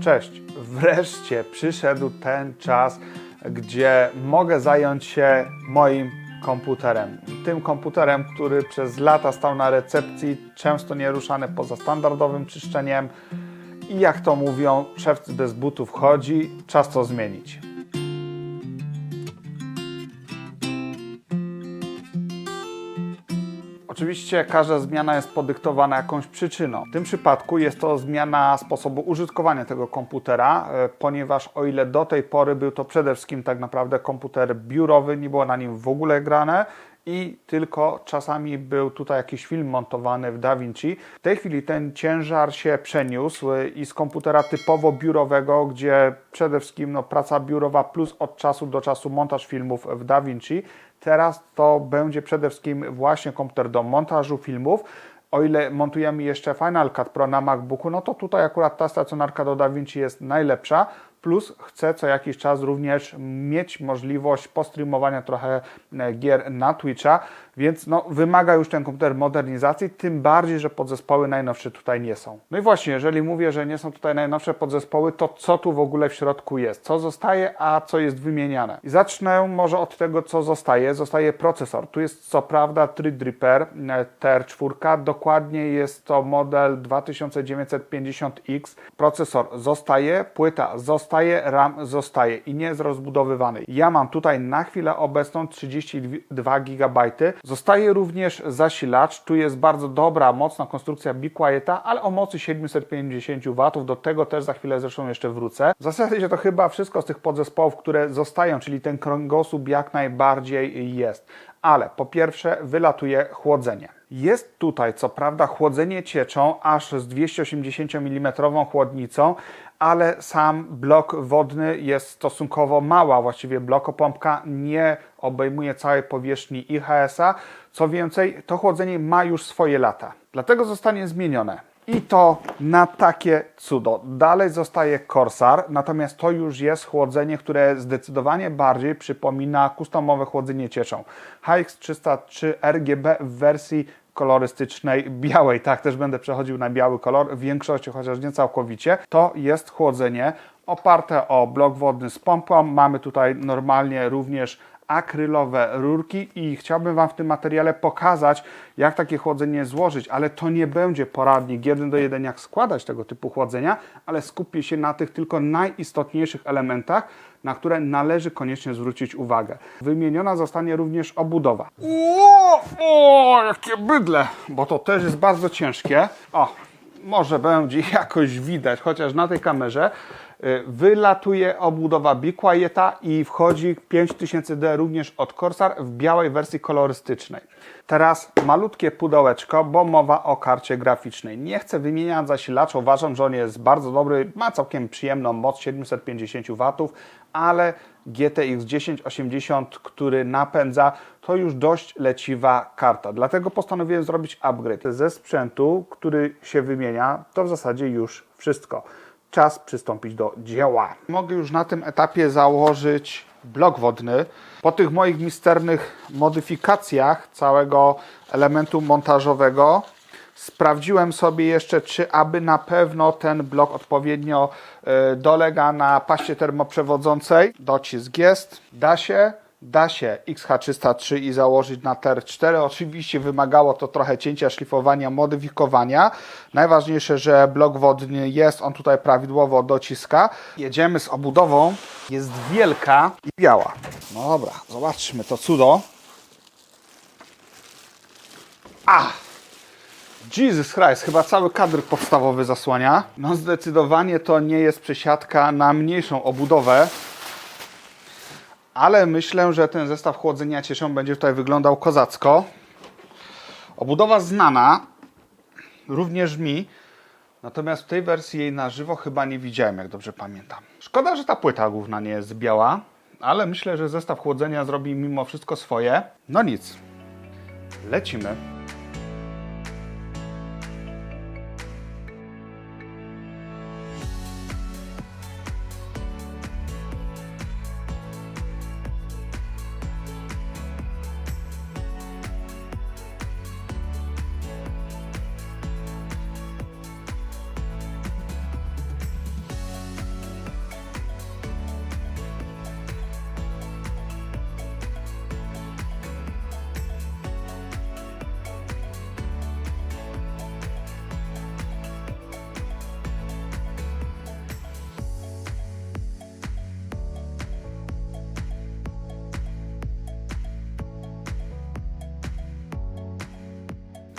Cześć! Wreszcie przyszedł ten czas, gdzie mogę zająć się moim komputerem. Tym komputerem, który przez lata stał na recepcji, często nieruszany poza standardowym czyszczeniem. I jak to mówią, szewc bez butów chodzi, czas to zmienić. Oczywiście każda zmiana jest podyktowana jakąś przyczyną. W tym przypadku jest to zmiana sposobu użytkowania tego komputera, e, ponieważ o ile do tej pory był to przede wszystkim tak naprawdę komputer biurowy, nie było na nim w ogóle grane i tylko czasami był tutaj jakiś film montowany w DaVinci. W tej chwili ten ciężar się przeniósł e, i z komputera typowo biurowego, gdzie przede wszystkim no, praca biurowa plus od czasu do czasu montaż filmów w DaVinci, Teraz to będzie przede wszystkim właśnie komputer do montażu filmów. O ile montujemy jeszcze Final Cut Pro na MacBooku, no to tutaj akurat ta stacjonarka do DaVinci jest najlepsza. Plus chcę co jakiś czas również mieć możliwość postreamowania trochę e, gier na Twitcha, więc no, wymaga już ten komputer modernizacji, tym bardziej, że podzespoły najnowsze tutaj nie są. No i właśnie, jeżeli mówię, że nie są tutaj najnowsze podzespoły, to co tu w ogóle w środku jest? Co zostaje, a co jest wymieniane? I zacznę może od tego, co zostaje. Zostaje procesor. Tu jest co prawda Threadripper e, TR4, dokładnie jest to model 2950X. Procesor zostaje, płyta zostaje, RAM zostaje i nie jest rozbudowywany. Ja mam tutaj na chwilę obecną 32 GB. Zostaje również zasilacz. Tu jest bardzo dobra, mocna konstrukcja Be Quieta, ale o mocy 750 W. Do tego też za chwilę zresztą jeszcze wrócę. W zasadzie to chyba wszystko z tych podzespołów, które zostają, czyli ten kręgosłup jak najbardziej jest. Ale po pierwsze wylatuje chłodzenie. Jest tutaj co prawda chłodzenie cieczą aż z 280 mm chłodnicą, ale sam blok wodny jest stosunkowo mała, właściwie blokopompka nie obejmuje całej powierzchni IHS-a. Co więcej, to chłodzenie ma już swoje lata, dlatego zostanie zmienione. I to na takie cudo. Dalej zostaje Corsair, natomiast to już jest chłodzenie, które zdecydowanie bardziej przypomina customowe chłodzenie cieczą. HX303 RGB w wersji kolorystycznej białej. Tak, też będę przechodził na biały kolor w większości, chociaż nie całkowicie. To jest chłodzenie oparte o blok wodny z pompą. Mamy tutaj normalnie również akrylowe rurki i chciałbym Wam w tym materiale pokazać, jak takie chłodzenie złożyć, ale to nie będzie poradnik jeden do jeden, jak składać tego typu chłodzenia, ale skupię się na tych tylko najistotniejszych elementach, na które należy koniecznie zwrócić uwagę. Wymieniona zostanie również obudowa. O, o, jakie bydle, bo to też jest bardzo ciężkie. O, może będzie jakoś widać, chociaż na tej kamerze wylatuje obudowa Be Quieta i wchodzi 5000D również od Corsair w białej wersji kolorystycznej. Teraz malutkie pudełeczko, bo mowa o karcie graficznej. Nie chcę wymieniać zasilacza, uważam, że on jest bardzo dobry, ma całkiem przyjemną moc 750 W, ale GTX 1080, który napędza, to już dość leciwa karta. Dlatego postanowiłem zrobić upgrade. Ze sprzętu, który się wymienia, to w zasadzie już wszystko. Czas przystąpić do dzieła. Mogę już na tym etapie założyć blok wodny. Po tych moich misternych modyfikacjach całego elementu montażowego Sprawdziłem sobie jeszcze, czy aby na pewno ten blok odpowiednio y, dolega na paście termoprzewodzącej. Docisk jest, da się. Da się XH303 i założyć na TR4. Oczywiście wymagało to trochę cięcia, szlifowania, modyfikowania. Najważniejsze, że blok wodny jest, on tutaj prawidłowo dociska. Jedziemy z obudową. Jest wielka i biała. No dobra, zobaczmy to cudo. A! Jesus Christ, chyba cały kadr podstawowy zasłania. No zdecydowanie to nie jest przesiadka na mniejszą obudowę. Ale myślę, że ten zestaw chłodzenia cieszą będzie tutaj wyglądał kozacko. Obudowa znana, również mi. Natomiast w tej wersji jej na żywo chyba nie widziałem, jak dobrze pamiętam. Szkoda, że ta płyta główna nie jest biała, ale myślę, że zestaw chłodzenia zrobi mimo wszystko swoje. No nic. Lecimy.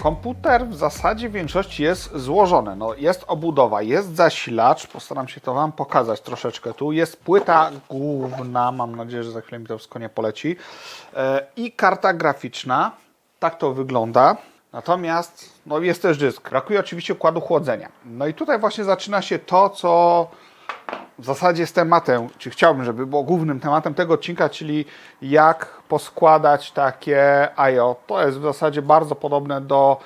Komputer w zasadzie w większości jest złożony. No, jest obudowa, jest zasilacz, postaram się to Wam pokazać troszeczkę tu. Jest płyta główna, mam nadzieję, że za chwilę mi to wszystko nie poleci. E, I karta graficzna. Tak to wygląda. Natomiast no, jest też dysk. Brakuje oczywiście układu chłodzenia. No i tutaj właśnie zaczyna się to, co w zasadzie jest tematem, czy chciałbym, żeby było głównym tematem tego odcinka, czyli jak poskładać takie IO. To jest w zasadzie bardzo podobne do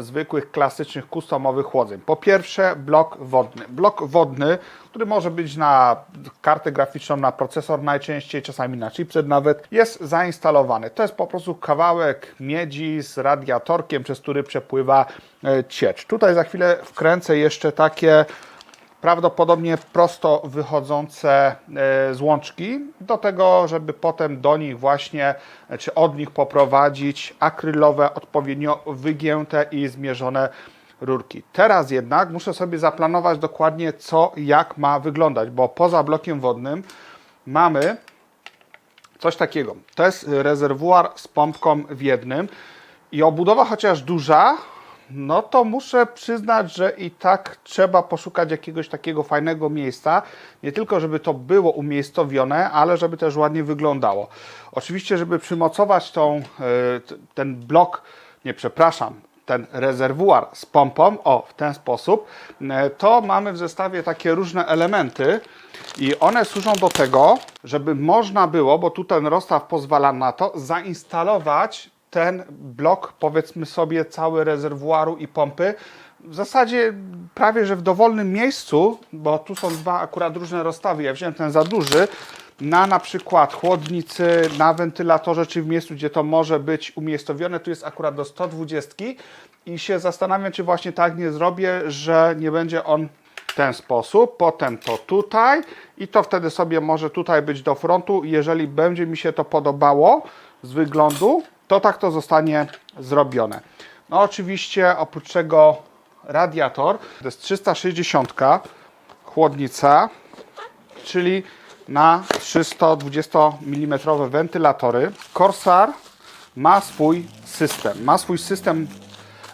zwykłych, klasycznych, customowych chłodzeń. Po pierwsze, blok wodny. Blok wodny, który może być na kartę graficzną, na procesor najczęściej, czasami na chipset nawet, jest zainstalowany. To jest po prostu kawałek miedzi z radiatorkiem, przez który przepływa e, ciecz. Tutaj za chwilę wkręcę jeszcze takie prawdopodobnie prosto wychodzące e, złączki do tego, żeby potem do nich właśnie, e, czy od nich poprowadzić akrylowe, odpowiednio wygięte i zmierzone rurki. Teraz jednak muszę sobie zaplanować dokładnie co, jak ma wyglądać, bo poza blokiem wodnym mamy coś takiego. To jest rezerwuar z pompką w jednym i obudowa chociaż duża, no to muszę przyznać, że i tak trzeba poszukać jakiegoś takiego fajnego miejsca. Nie tylko, żeby to było umiejscowione, ale żeby też ładnie wyglądało. Oczywiście, żeby przymocować tą, e, ten blok, nie przepraszam, ten rezerwuar z pompą, o w ten sposób, e, to mamy w zestawie takie różne elementy i one służą do tego, żeby można było, bo tu ten rozstaw pozwala na to, zainstalować ten blok, powiedzmy sobie, cały rezerwuaru i pompy. W zasadzie prawie, że w dowolnym miejscu, bo tu są dwa akurat różne rozstawy. Ja wziąłem ten za duży, na na przykład chłodnicy, na wentylatorze, czy w miejscu, gdzie to może być umiejscowione. Tu jest akurat do 120 i się zastanawiam, czy właśnie tak nie zrobię, że nie będzie on w ten sposób, potem to tutaj i to wtedy sobie może tutaj być do frontu. Jeżeli będzie mi się to podobało z wyglądu, to tak to zostanie zrobione. No oczywiście oprócz czego radiator, to jest 360 chłodnica, czyli na 320 mm wentylatory. Corsair ma swój system, ma swój system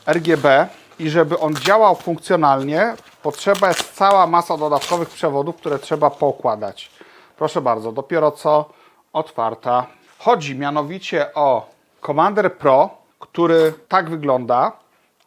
RGB i żeby on działał funkcjonalnie, potrzeba jest cała masa dodatkowych przewodów, które trzeba poukładać. Proszę bardzo, dopiero co otwarta. Chodzi mianowicie o Commander Pro, który tak wygląda.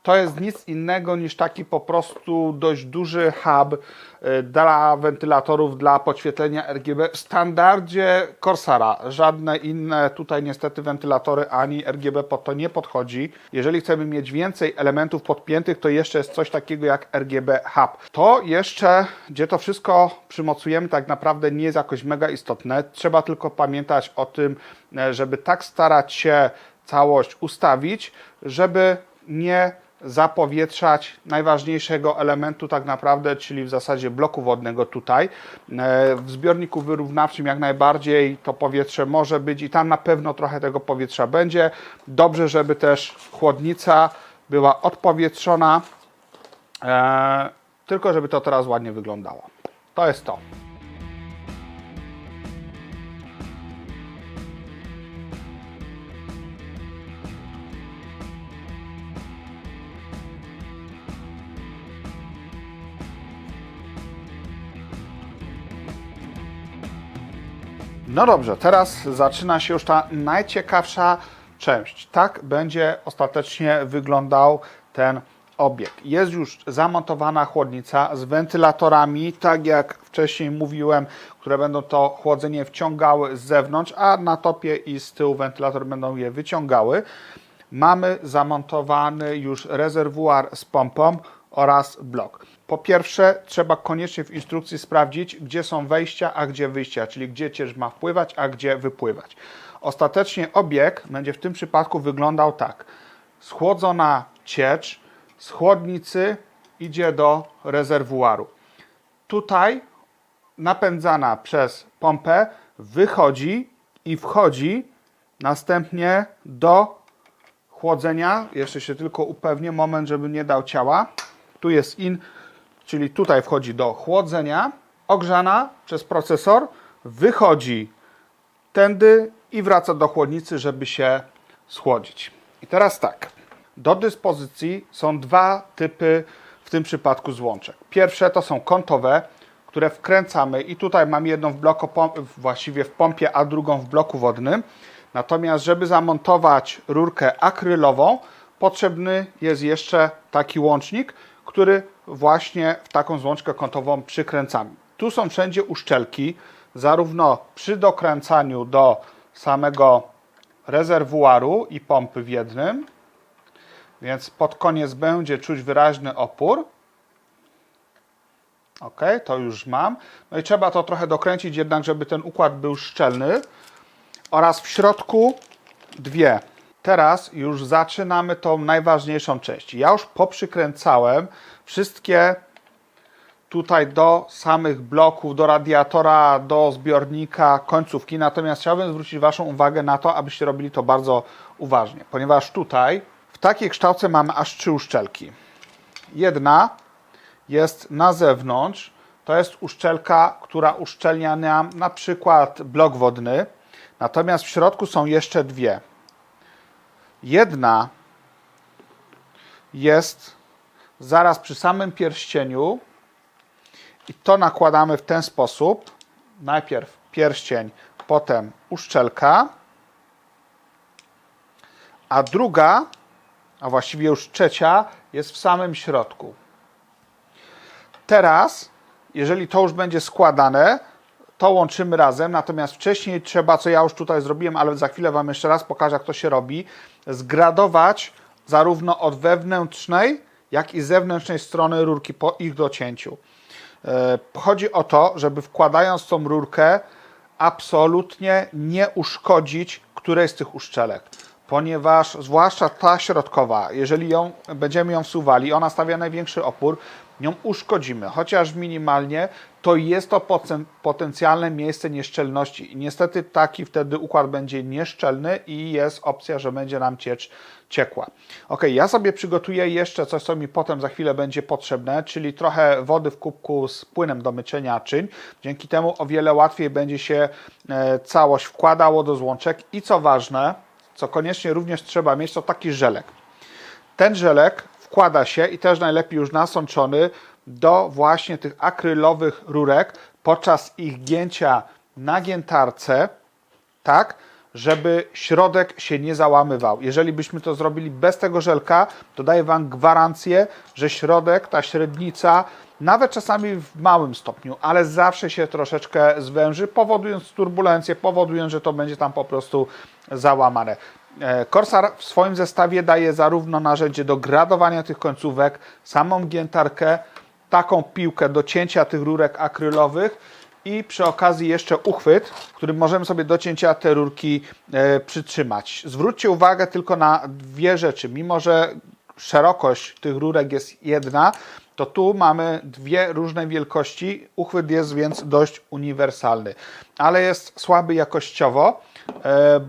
To jest nic innego niż taki po prostu dość duży hub y, dla wentylatorów, dla podświetlenia RGB w standardzie Corsara. Żadne inne tutaj niestety wentylatory ani RGB pod to nie podchodzi. Jeżeli chcemy mieć więcej elementów podpiętych, to jeszcze jest coś takiego jak RGB Hub. To jeszcze, gdzie to wszystko przymocujemy, tak naprawdę nie jest jakoś mega istotne. Trzeba tylko pamiętać o tym, e, żeby tak starać się całość ustawić, żeby nie zapowietrzać najważniejszego elementu tak naprawdę, czyli w zasadzie bloku wodnego tutaj. E, W zbiorniku wyrównawczym jak najbardziej to powietrze może być i tam na pewno trochę tego powietrza będzie. Dobrze, żeby też chłodnica była odpowietrzona, e, tylko żeby to teraz ładnie wyglądało. To jest to. No dobrze, teraz zaczyna się już ta najciekawsza część. Tak będzie ostatecznie wyglądał ten obiekt. Jest już zamontowana chłodnica z wentylatorami, tak jak wcześniej mówiłem, które będą to chłodzenie wciągały z zewnątrz, a na topie i z tyłu wentylator będą je wyciągały. Mamy zamontowany już rezerwuar z pompą oraz blok. Po pierwsze, trzeba koniecznie w instrukcji sprawdzić, gdzie są wejścia, a gdzie wyjścia, czyli gdzie ciecz ma wpływać, a gdzie wypływać. Ostatecznie obiekt będzie w tym przypadku wyglądał tak. Schłodzona ciecz z chłodnicy idzie do rezerwuaru. Tutaj napędzana przez pompę wychodzi i wchodzi następnie do chłodzenia. Jeszcze się tylko upewnię, moment, żeby nie dał ciała. Tu jest in, czyli tutaj wchodzi do chłodzenia. Ogrzana przez procesor wychodzi tędy i wraca do chłodnicy, żeby się schłodzić. I teraz tak. do dyspozycji są dwa typy w tym przypadku złączek. Pierwsze to są kątowe, które wkręcamy i tutaj mam jedną w bloku, właściwie w pompie, a drugą w bloku wodnym. Natomiast, żeby zamontować rurkę akrylową, potrzebny jest jeszcze taki łącznik, który właśnie w taką złączkę kątową przykręcamy. Tu są wszędzie uszczelki, zarówno przy dokręcaniu do samego rezerwuaru i pompy w jednym, więc pod koniec będzie czuć wyraźny opór. Ok, to już mam. No i trzeba to trochę dokręcić jednak, żeby ten układ był szczelny. Oraz w środku dwie. Teraz już zaczynamy tą najważniejszą część. Ja już poprzykręcałem wszystkie tutaj do samych bloków, do radiatora, do zbiornika, końcówki. Natomiast chciałbym zwrócić Waszą uwagę na to, abyście robili to bardzo uważnie, ponieważ tutaj w takiej kształce mamy aż trzy uszczelki. Jedna jest na zewnątrz, to jest uszczelka, która uszczelnia nam na przykład blok wodny, natomiast w środku są jeszcze dwie. Jedna jest zaraz przy samym pierścieniu, i to nakładamy w ten sposób. Najpierw pierścień, potem uszczelka. A druga, a właściwie już trzecia, jest w samym środku. Teraz, jeżeli to już będzie składane, to łączymy razem. Natomiast wcześniej trzeba, co ja już tutaj zrobiłem, ale za chwilę Wam jeszcze raz pokażę, jak to się robi, zgradować zarówno od wewnętrznej, jak i zewnętrznej strony rurki po ich docięciu. E, Chodzi o to, żeby wkładając tą rurkę absolutnie nie uszkodzić którejś z tych uszczelek, ponieważ zwłaszcza ta środkowa, jeżeli ją będziemy ją wsuwali, ona stawia największy opór, ją uszkodzimy, chociaż minimalnie, to jest to poten- potencjalne miejsce nieszczelności. I niestety taki wtedy układ będzie nieszczelny i jest opcja, że będzie nam ciecz ciekła. Ok, ja sobie przygotuję jeszcze coś, co mi potem za chwilę będzie potrzebne, czyli trochę wody w kubku z płynem do mycia naczyń. Dzięki temu o wiele łatwiej będzie się e, całość wkładało do złączek i co ważne, co koniecznie również trzeba mieć, to taki żelek. Ten żelek wkłada się i też najlepiej już nasączony do właśnie tych akrylowych rurek podczas ich gięcia na giętarce, tak, żeby środek się nie załamywał. Jeżeli byśmy to zrobili bez tego żelka, to daję Wam gwarancję, że środek, ta średnica, nawet czasami w małym stopniu, ale zawsze się troszeczkę zwęży, powodując turbulencję, powodując, że to będzie tam po prostu załamane. E, Corsair w swoim zestawie daje zarówno narzędzie do gradowania tych końcówek, samą giętarkę, taką piłkę do cięcia tych rurek akrylowych i przy okazji jeszcze uchwyt, którym możemy sobie do cięcia te rurki e, przytrzymać. Zwróćcie uwagę tylko na dwie rzeczy. Mimo, że szerokość tych rurek jest jedna, to tu mamy dwie różne wielkości. Uchwyt jest więc dość uniwersalny, ale jest słaby jakościowo,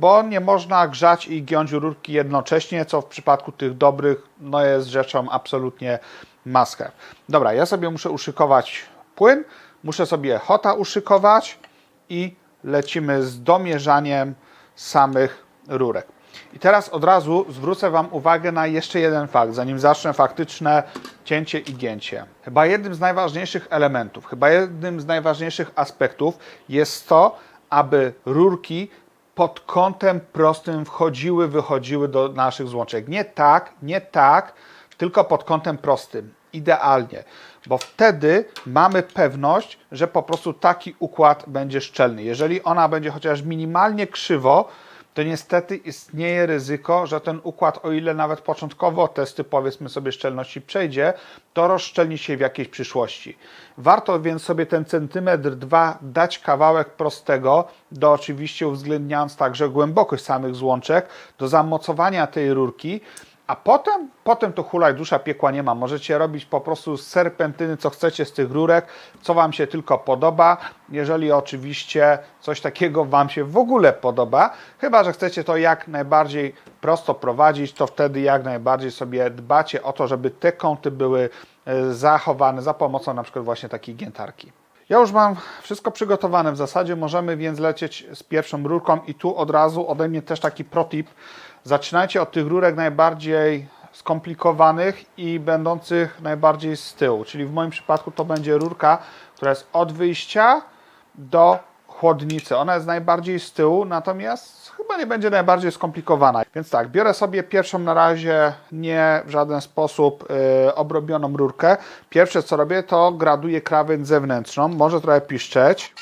bo nie można grzać i giąć rurki jednocześnie, co w przypadku tych dobrych no jest rzeczą absolutnie must have. Dobra, ja sobie muszę uszykować płyn, muszę sobie hota uszykować i lecimy z domierzaniem samych rurek. I teraz od razu zwrócę Wam uwagę na jeszcze jeden fakt, zanim zacznę faktyczne cięcie i gięcie. Chyba jednym z najważniejszych elementów, chyba jednym z najważniejszych aspektów jest to, aby rurki pod kątem prostym wchodziły, wychodziły do naszych złączek. Nie tak, nie tak, tylko pod kątem prostym. Idealnie, bo wtedy mamy pewność, że po prostu taki układ będzie szczelny. Jeżeli ona będzie chociaż minimalnie krzywo, to niestety istnieje ryzyko, że ten układ, o ile nawet początkowo testy powiedzmy sobie szczelności przejdzie, to rozszczelni się w jakiejś przyszłości. Warto więc sobie ten centymetr, dwa dać kawałek prostego, do oczywiście uwzględniając także głębokość samych złączek, do zamocowania tej rurki, a potem, potem to hulaj dusza piekła nie ma. Możecie robić po prostu z serpentyny, co chcecie z tych rurek, co Wam się tylko podoba. Jeżeli oczywiście coś takiego Wam się w ogóle podoba, chyba że chcecie to jak najbardziej prosto prowadzić, to wtedy jak najbardziej sobie dbacie o to, żeby te kąty były e, zachowane za pomocą na przykład właśnie takiej giętarki. Ja już mam wszystko przygotowane w zasadzie, możemy więc lecieć z pierwszą rurką i tu od razu ode mnie też taki protip. Zaczynajcie od tych rurek najbardziej skomplikowanych i będących najbardziej z tyłu. Czyli w moim przypadku to będzie rurka, która jest od wyjścia do chłodnicy. Ona jest najbardziej z tyłu, natomiast chyba nie będzie najbardziej skomplikowana. Więc tak, biorę sobie pierwszą na razie nie w żaden sposób y, obrobioną rurkę. Pierwsze co robię to graduję krawędź zewnętrzną. Może trochę piszczeć.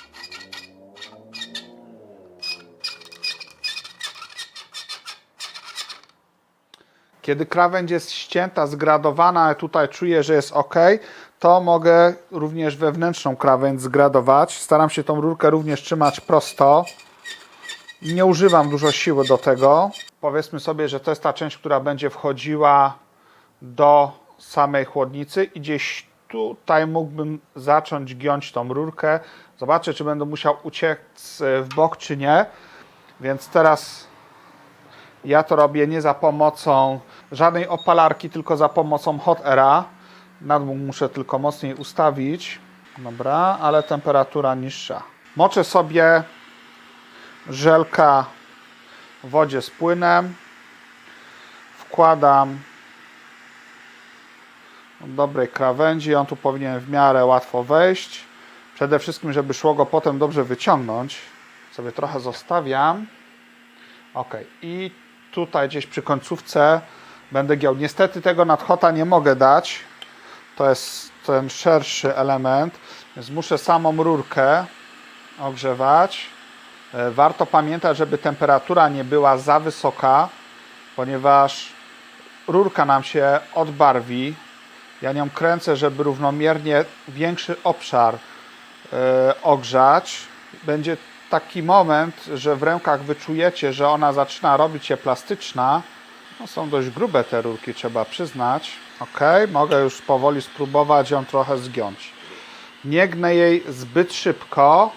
Kiedy krawędź jest ścięta, zgradowana, tutaj czuję, że jest ok, to mogę również wewnętrzną krawędź zgradować. Staram się tą rurkę również trzymać prosto. Nie używam dużo siły do tego. Powiedzmy sobie, że to jest ta część, która będzie wchodziła do samej chłodnicy i gdzieś tutaj mógłbym zacząć giąć tą rurkę. Zobaczę, czy będę musiał uciec w bok, czy nie. Więc teraz ja to robię nie za pomocą żadnej opalarki, tylko za pomocą Hot Aira. Nadmuch muszę tylko mocniej ustawić. Dobra, ale temperatura niższa. Moczę sobie żelka w wodzie z płynem. Wkładam dobrej krawędzi. On tu powinien w miarę łatwo wejść. Przede wszystkim, żeby szło go potem dobrze wyciągnąć. Sobie trochę zostawiam. Ok, i tutaj gdzieś przy końcówce będę giął. Niestety tego nadchota nie mogę dać. To jest ten szerszy element, więc muszę samą rurkę ogrzewać. E, Warto pamiętać, żeby temperatura nie była za wysoka, ponieważ rurka nam się odbarwi. Ja nią kręcę, żeby równomiernie większy obszar e, ogrzać. Będzie taki moment, że w rękach wyczujecie, że ona zaczyna robić się plastyczna. No, są dość grube te rurki, trzeba przyznać. Ok, mogę już powoli spróbować ją trochę zgiąć. Nie gnę jej zbyt szybko.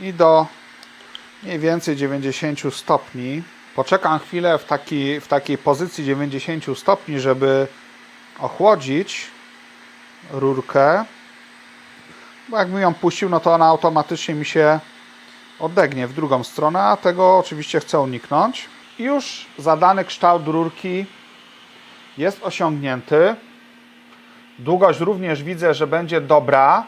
I do mniej więcej 90 stopni. Poczekam chwilę w, taki, w takiej pozycji 90 stopni, żeby ochłodzić rurkę. Bo jakbym ją puścił, no to ona automatycznie mi się odegnie w drugą stronę, a tego oczywiście chcę uniknąć. Już zadany kształt rurki jest osiągnięty. Długość również widzę, że będzie dobra.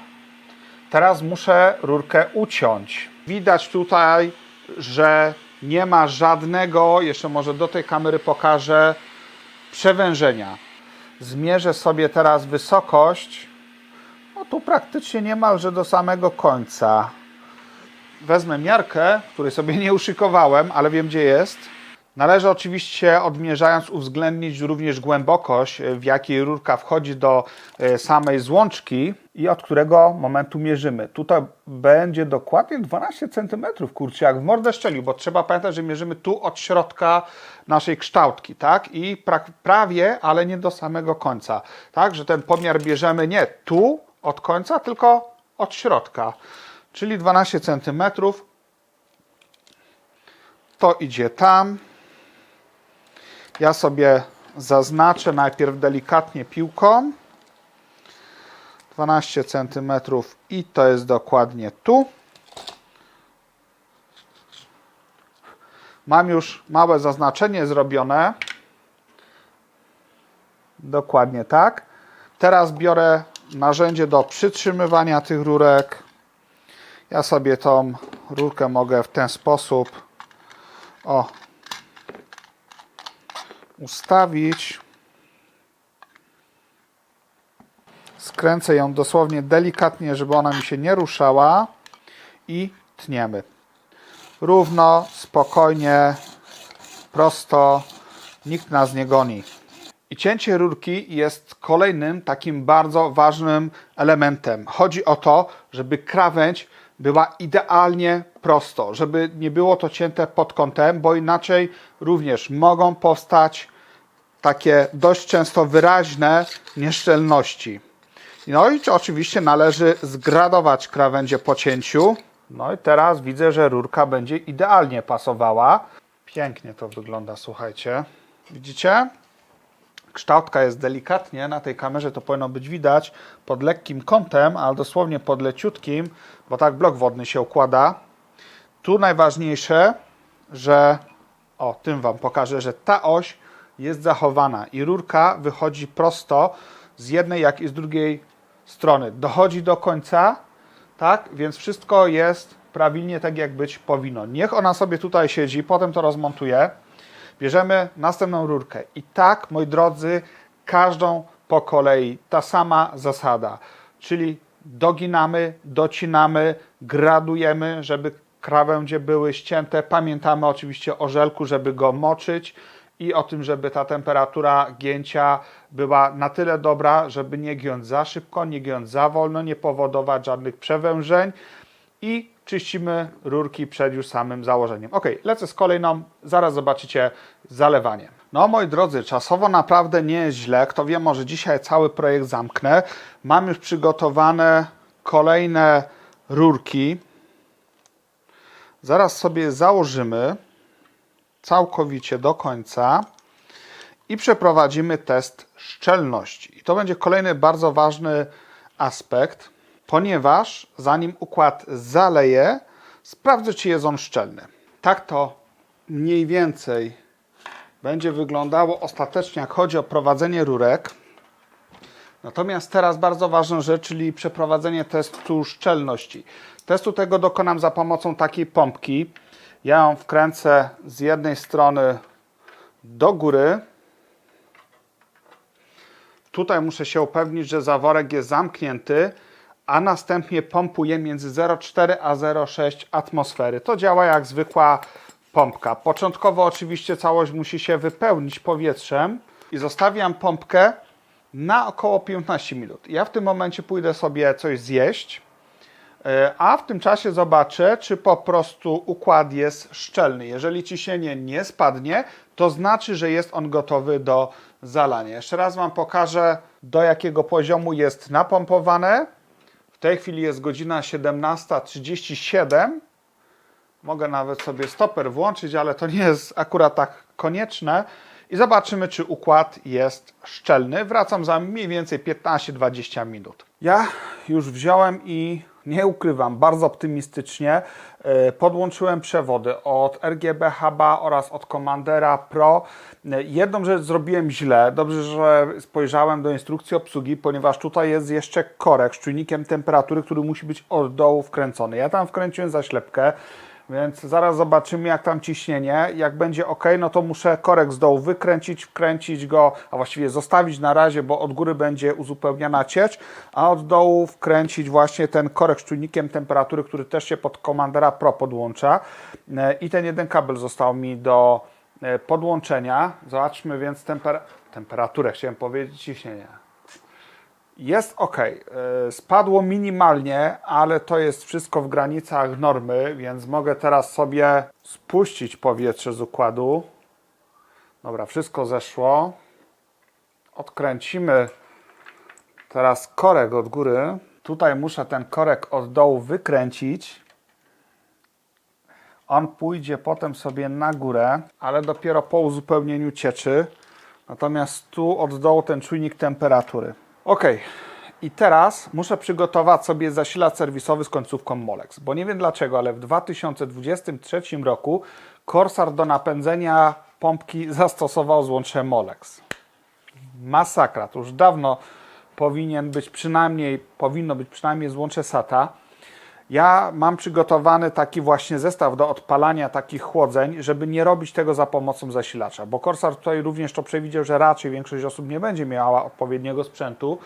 Teraz muszę rurkę uciąć. Widać tutaj, że nie ma żadnego, jeszcze może do tej kamery pokażę, przewężenia. Zmierzę sobie teraz wysokość. No tu praktycznie niemalże do samego końca. Wezmę miarkę, której sobie nie uszykowałem, ale wiem gdzie jest. Należy oczywiście odmierzając uwzględnić również głębokość, w jakiej rurka wchodzi do e, samej złączki i od którego momentu mierzymy. Tutaj będzie dokładnie 12 cm, kurczę, jak w mordę szczelił, bo trzeba pamiętać, że mierzymy tu od środka naszej kształtki, tak? I pra prawie, ale nie do samego końca, tak? Że ten pomiar bierzemy nie tu od końca, tylko od środka, czyli 12 cm. To idzie tam. Ja sobie zaznaczę najpierw delikatnie piłką. 12 cm i to jest dokładnie tu. Mam już małe zaznaczenie zrobione. Dokładnie tak. Teraz biorę narzędzie do przytrzymywania tych rurek. Ja sobie tą rurkę mogę w ten sposób o, ustawić. Skręcę ją dosłownie delikatnie, żeby ona mi się nie ruszała i tniemy. Równo, spokojnie, prosto, nikt nas nie goni. I cięcie rurki jest kolejnym takim bardzo ważnym elementem. Chodzi o to, żeby krawędź była idealnie prosto, żeby nie było to cięte pod kątem, bo inaczej również mogą powstać takie dość często wyraźne nieszczelności. No i oczywiście należy zgradować krawędzie po cięciu. No i teraz widzę, że rurka będzie idealnie pasowała. Pięknie to wygląda, słuchajcie. Widzicie? Kształtka jest delikatnie, na tej kamerze to powinno być widać, pod lekkim kątem, ale dosłownie pod leciutkim, bo tak blok wodny się układa. tu najważniejsze, że o, tym Wam pokażę, że ta oś jest zachowana i rurka wychodzi prosto z jednej, jak i z drugiej strony. Dochodzi do końca, tak? Więc wszystko jest prawidłnie tak, jak być powinno. Niech ona sobie tutaj siedzi, potem to rozmontuję. Bierzemy następną rurkę. I tak, moi drodzy, każdą po kolei. Ta sama zasada. Czyli doginamy, docinamy, gradujemy, żeby krawędzie były ścięte. Pamiętamy oczywiście o żelku, żeby go moczyć i o tym, żeby ta temperatura gięcia była na tyle dobra, żeby nie giąć za szybko, nie giąć za wolno, nie powodować żadnych przewężeń i czyścimy rurki przed już samym założeniem. Ok, lecę z kolejną, zaraz zobaczycie zalewanie. No moi drodzy, czasowo naprawdę nie jest źle. Kto wie, może dzisiaj cały projekt zamknę. Mam już przygotowane kolejne rurki. Zaraz sobie założymy całkowicie do końca i przeprowadzimy test szczelności. I to będzie kolejny bardzo ważny aspekt, ponieważ zanim układ zaleje, sprawdzę, czy jest on szczelny. Tak to mniej więcej będzie wyglądało ostatecznie, jak chodzi o prowadzenie rurek. Natomiast teraz bardzo ważna rzecz, czyli przeprowadzenie testu szczelności. Testu tego dokonam za pomocą takiej pompki. Ja ją wkręcę z jednej strony do góry. Tutaj muszę się upewnić, że zaworek jest zamknięty, a następnie pompuję między 0,4 a 0,6 atmosfery. To działa jak zwykła pompka. Początkowo oczywiście całość musi się wypełnić powietrzem i zostawiam pompkę na około 15 minut. Ja w tym momencie pójdę sobie coś zjeść, e, a w tym czasie zobaczę, czy po prostu układ jest szczelny. Jeżeli ciśnienie nie spadnie, to znaczy, że jest on gotowy do zalania. Jeszcze raz Wam pokażę, do jakiego poziomu jest napompowane. W tej chwili jest godzina 17.37. Mogę nawet sobie stoper włączyć, ale to nie jest akurat tak konieczne. I zobaczymy, czy układ jest szczelny. Wracam za mniej więcej 15-20 minut. Ja już wziąłem i nie ukrywam, bardzo optymistycznie e, podłączyłem przewody od RGB HB oraz od Commandera Pro. E, Jedną rzecz zrobiłem źle. Dobrze, że spojrzałem do instrukcji obsługi, ponieważ tutaj jest jeszcze korek z czujnikiem temperatury, który musi być od dołu wkręcony. Ja tam wkręciłem zaślepkę. Więc zaraz zobaczymy, jak tam ciśnienie. Jak będzie ok, no to muszę korek z dołu wykręcić, wkręcić go, a właściwie zostawić na razie, bo od góry będzie uzupełniana ciecz, a od dołu wkręcić właśnie ten korek z czujnikiem temperatury, który też się pod Commandera Pro podłącza. E, I ten jeden kabel został mi do e, podłączenia. Zobaczmy więc temper temperaturę, chciałem powiedzieć, ciśnienie. Jest ok. Spadło minimalnie, ale to jest wszystko w granicach normy, więc mogę teraz sobie spuścić powietrze z układu. Dobra, wszystko zeszło. Odkręcimy teraz korek od góry. Tutaj muszę ten korek od dołu wykręcić. On pójdzie potem sobie na górę, ale dopiero po uzupełnieniu cieczy. Natomiast tu od dołu ten czujnik temperatury. Ok, i teraz muszę przygotować sobie zasilacz serwisowy z końcówką Molex, bo nie wiem dlaczego, ale w 2023 roku Corsair do napędzenia pompki zastosował złącze Molex. Masakra, to już dawno powinien być przynajmniej, powinno być przynajmniej złącze SATA. Ja mam przygotowany taki właśnie zestaw do odpalania takich chłodzeń, żeby nie robić tego za pomocą zasilacza, bo Corsair tutaj również to przewidział, że raczej większość osób nie będzie miała odpowiedniego sprzętu.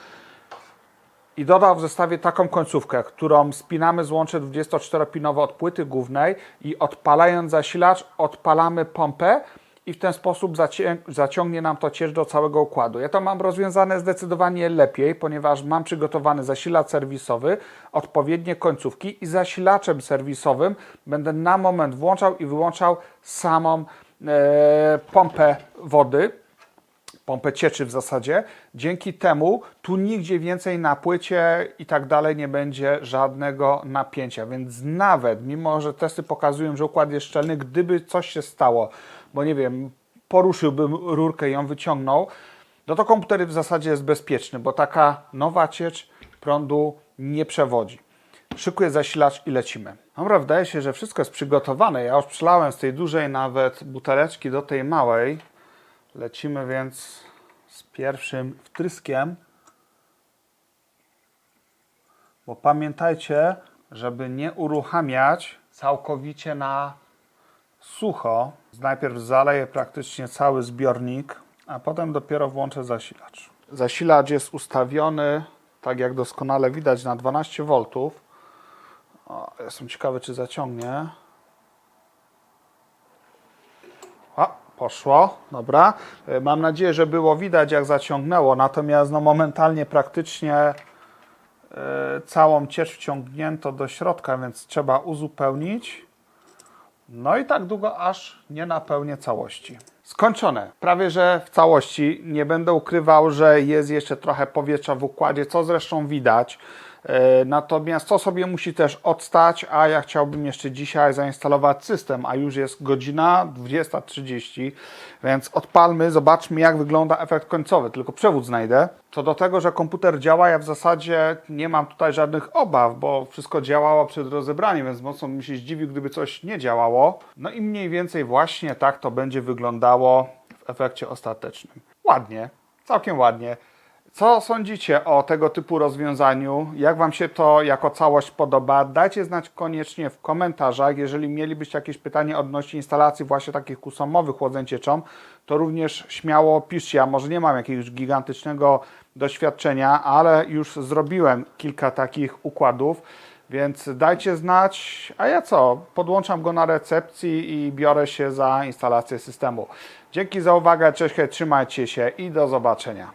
I dodał w zestawie taką końcówkę, którą spinamy złącze 24-pinowe od płyty głównej i odpalając zasilacz odpalamy pompę i w ten sposób zaciągnie nam to ciecz do całego układu. Ja to mam rozwiązane zdecydowanie lepiej, ponieważ mam przygotowany zasilacz serwisowy, odpowiednie końcówki i zasilaczem serwisowym będę na moment włączał i wyłączał samą e, pompę wody pompę cieczy w zasadzie. Dzięki temu tu nigdzie więcej na płycie i tak dalej nie będzie żadnego napięcia. Więc nawet, mimo że testy pokazują, że układ jest szczelny, gdyby coś się stało, bo nie wiem, poruszyłbym rurkę i ją wyciągnął, no to komputer w zasadzie jest bezpieczny, bo taka nowa ciecz prądu nie przewodzi. Szykuję zasilacz i lecimy. Dobra, wydaje się, że wszystko jest przygotowane. Ja już przelałem z tej dużej nawet buteleczki do tej małej. Lecimy więc z pierwszym wtryskiem. Bo pamiętajcie, żeby nie uruchamiać całkowicie na sucho. Najpierw zaleję praktycznie cały zbiornik, a potem dopiero włączę zasilacz. Zasilacz jest ustawiony, tak jak doskonale widać, na 12 V. O, jestem ciekawy, czy zaciągnie. O, poszło, dobra. E, Mam nadzieję, że było widać, jak zaciągnęło, natomiast no, momentalnie praktycznie e, całą ciecz wciągnięto do środka, więc trzeba uzupełnić. No i tak długo, aż nie napełnię całości. Skończone. Prawie że w całości. Nie będę ukrywał, że jest jeszcze trochę powietrza w układzie, co zresztą widać. E, Natomiast to sobie musi też odstać, a ja chciałbym jeszcze dzisiaj zainstalować system, a już jest godzina 20.30, więc odpalmy, zobaczmy jak wygląda efekt końcowy, tylko przewód znajdę. Co do tego, że komputer działa, ja w zasadzie nie mam tutaj żadnych obaw, bo wszystko działało przed rozebraniem, więc mocno bym się zdziwił, gdyby coś nie działało. No i mniej więcej właśnie tak to będzie wyglądało w efekcie ostatecznym. Ładnie, całkiem ładnie. Co sądzicie o tego typu rozwiązaniu? Jak Wam się to jako całość podoba? Dajcie znać koniecznie w komentarzach. Jeżeli mielibyście jakieś pytanie odnośnie instalacji właśnie takich kusomowych chłodzeń cieczą, to również śmiało piszcie. Ja może nie mam jakiegoś gigantycznego doświadczenia, ale już zrobiłem kilka takich układów, więc dajcie znać. A ja co? Podłączam go na recepcji i biorę się za instalację systemu. Dzięki za uwagę, cześć, trzymajcie się i do zobaczenia.